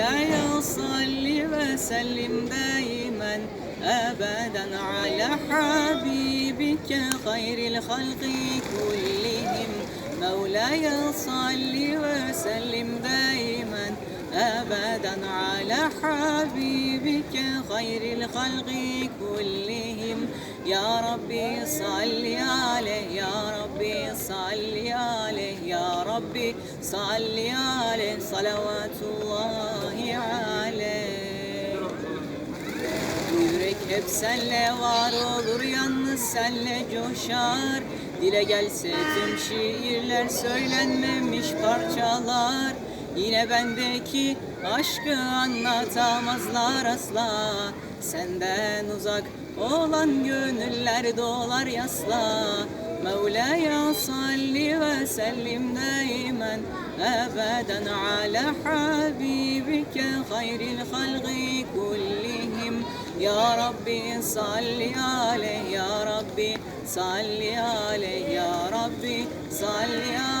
مولاي صل وسلم دائما أبدا على حبيبك خير الخلق كلهم. مولاي صل وسلم دائما أبدا على حبيبك خير الخلق كلهم. يا ربي صل عليه يا ربي صل عليه يا ربي صل عليه. صلوات الله hep senle var olur yalnız senle coşar. Dile gelse tüm şiirler söylenmemiş parçalar. Yine bendeki aşkı anlatamazlar asla. Senden uzak olan gönüller dolar yasla. Salli ve sellim daimen. Ebeden ala habibike hayril halqi kullihim Ya Rabbi salli aleyh Ya Rabbi salli aleyh Ya Rabbi salli aleyh